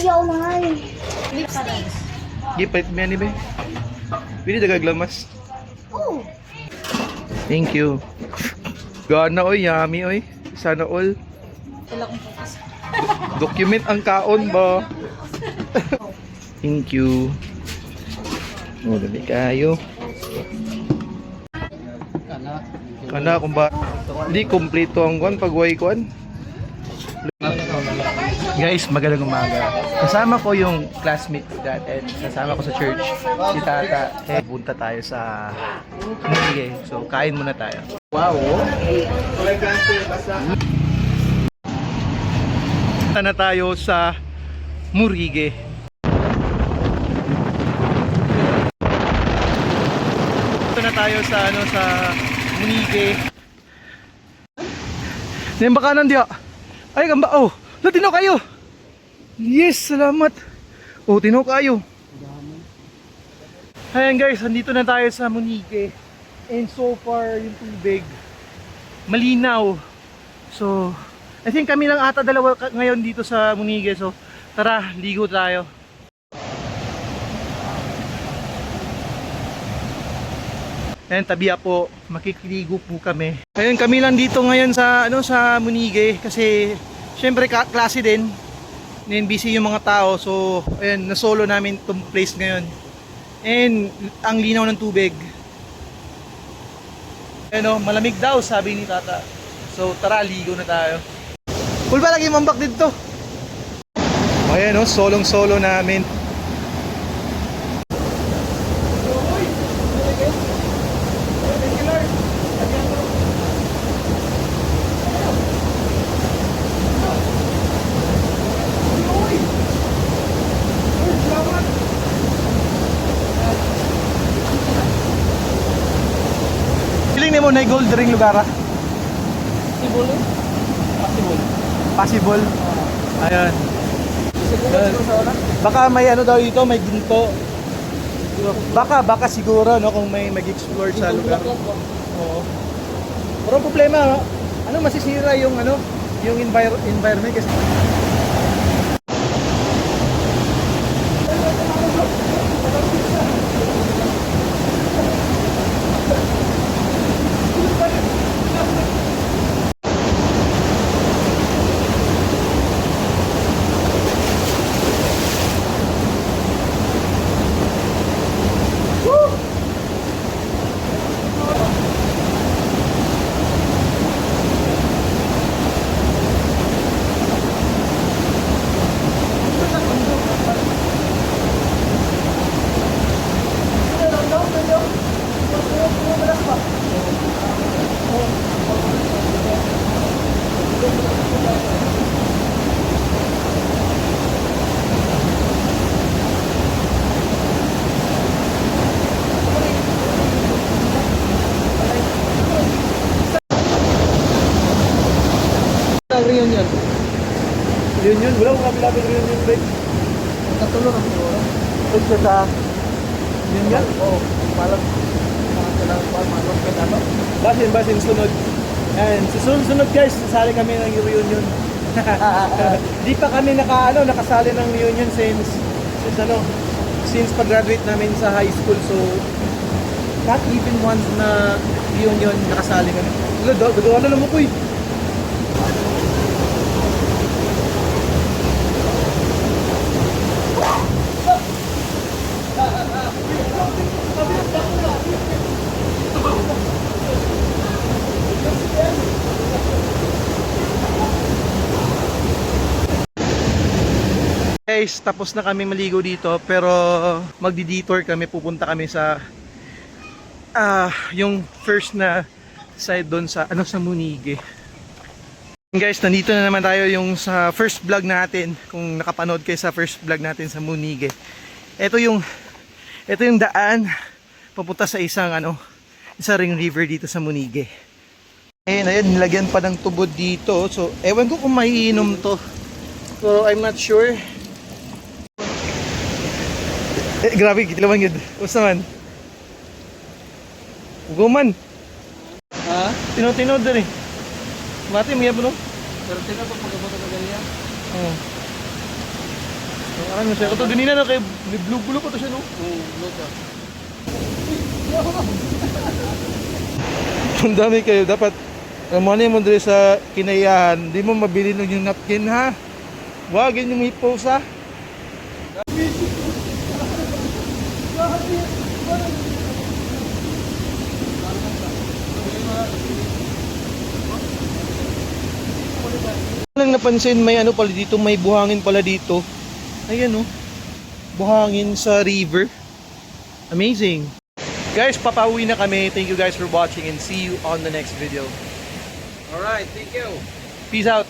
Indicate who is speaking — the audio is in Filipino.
Speaker 1: Ayaw, mahal.
Speaker 2: Lipsticks.
Speaker 3: Gipait mo yan, ibe. Pili dagaglamas.
Speaker 1: Oh.
Speaker 3: Thank you. Gana oy, yummy oy. Sana all.
Speaker 2: Wala kong focus.
Speaker 3: Document ang kaon ba? Thank you. Oh, dali kayo. Kana kung ba di kompleto ang kuan pag way kuan. Guys, magandang umaga. Kasama ko yung classmate ko dati. Kasama ko sa church. Si Tata. Eh, punta tayo sa Sige. So, kain muna tayo. Wow. Punta na tayo sa Murige. Punta na tayo sa ano sa Munige. Nemba kanan dia. Ay gamba oh. Latino kayo. Yes, salamat. Oh, tino kayo. Ayan guys, andito na tayo sa Munige. And so far, yung tubig malinaw. So, I think kami lang ata dalawa ngayon dito sa Munige. So, tara, ligo tayo. Ayan, tabiya po, makikiligo po kami. Ayun, kami lang dito ngayon sa ano sa Munige kasi syempre klase din. Then busy yung mga tao. So, ayun, na-solo namin tong place ngayon. And ang linaw ng tubig. Ano, malamig daw sabi ni Tata. So, tara, ligo na tayo. Cool ba lagi mambak dito? Ayan oh, solong-solo namin. Mo na gold ring lugar ah?
Speaker 2: Sibulo? Possible.
Speaker 3: Possible. Ayan. Ayan. Baka may ano daw dito, may ginto. Baka, baka siguro no kung may mag-explore sa lugar. Oo. Pero problema, no? ano masisira yung ano, yung envir- environment kasi ang reunion. Kapilapit reunion break.
Speaker 2: Natulog ang siguro.
Speaker 3: Huwag siya sa reunion?
Speaker 2: Oo. Parang kailangan pa manon ka ano.
Speaker 3: Basin, basin, sunod. And sa sunod, guys, sasali kami ng reunion. Di pa kami naka, ano, nakasali ng reunion since, since ano, since pag-graduate namin sa high school. So, not even once na reunion nakasali kami. Gagawa na naman ko eh. Guys, tapos na kami maligo dito pero magdi-detour kami, pupunta kami sa ah, yung first na side doon sa ano sa Munige. Guys, nandito na naman tayo yung sa first vlog natin. Kung nakapanood kayo sa first vlog natin sa Munige. Ito yung ito yung daan papunta sa isang ano, isang ring river dito sa Munige. Ayun, ayun, nilagyan pa ng tubod dito. So, ewan ko kung maiinom to. So, I'm not sure. Eh, grabe, kitilawan yun. Basta man. Uguman.
Speaker 2: Ha?
Speaker 3: Tinod-tinod din eh. Mati, may no?
Speaker 2: Pero tingnan ko pag abot na ganyan.
Speaker 3: Oo. Parang nasa ito din na kay may blue blue pa to siya no.
Speaker 2: Oo, luto.
Speaker 3: Ang dami kayo dapat money mo dire sa kinayahan, di mo mabili ng yung napkin ha. Wag yun yung hippos ha. Lang napansin may ano pala dito, may buhangin pala dito. Ayan oh. Buhangin sa river. Amazing. Guys, papauwi na kami. Thank you guys for watching and see you on the next video.
Speaker 2: Alright, thank you.
Speaker 3: Peace out.